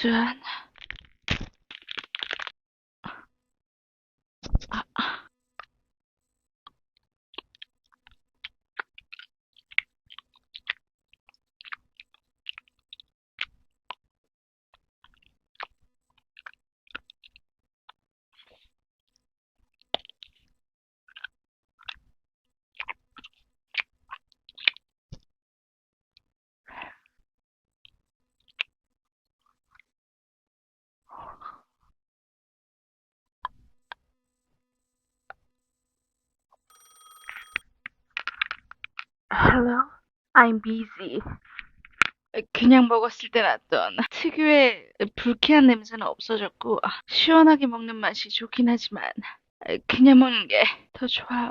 짠. 아, 아. Hello, I'm busy. 그냥 먹었을 때 났던 특유의 불쾌한 냄새는 없어졌고 시원하게 먹는 맛이 좋긴 하지만 그냥 먹는 게 더 좋아요.